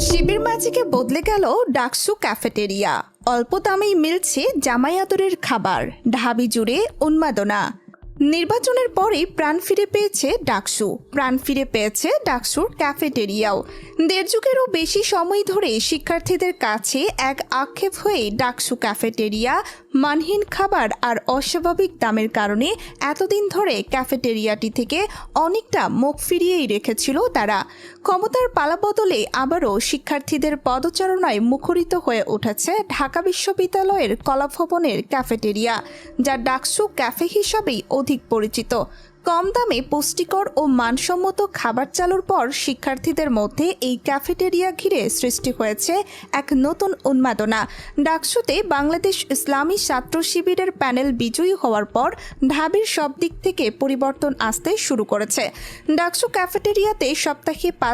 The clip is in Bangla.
শিবির মাঝিকে বদলে গেল ডাকসু ক্যাফেটেরিয়া। অল্প দামেই মিলছে জামায়াতরের খাবার। ঢাবি জুড়ে উন্মাদনা। নির্বাচনের পরেই প্রাণ ফিরে পেয়েছে ডাকসু। প্রাণ ফিরে পেয়েছে ডাকসুর ক্যাফেটেরিয়াও। দেড় যুগেরও বেশি সময় ধরে শিক্ষার্থীদের কাছে এক আক্ষেপ হয়ে ডাকসু ক্যাফেটেরিয়া, মানহীন খাবার আর অস্বাভাবিক দামের কারণে এতদিন ধরে ক্যাফেটেরিয়াটি থেকে অনেকটা মুখ ফিরিয়েই রেখেছিল তারা। ক্ষমতার পালাবদলে আবারও শিক্ষার্থীদের পদচারণায় মুখরিত হয়ে উঠেছে ঢাকা বিশ্ববিদ্যালয়ের কলাভবনের ক্যাফেটেরিয়া, যা ডাকসু ক্যাফে হিসাবেই অধিক পরিচিত। কম দামে পুষ্টিকর ও মানসম্মত খাবার চালুর পর শিক্ষার্থীদের মধ্যে এই ক্যাফেটেরিয়া ঘিরে সৃষ্টি হয়েছে এক নতুন উন্মাদনা। ডাকসুতে বাংলাদেশ ইসলামী ছাত্র শিবিরের প্যানেল বিজয়ী হওয়ার পর ঢাবির সব দিক থেকে পরিবর্তন আসতে শুরু করেছে। ডাকসু ক্যাফেটেরিয়াতে সপ্তাহে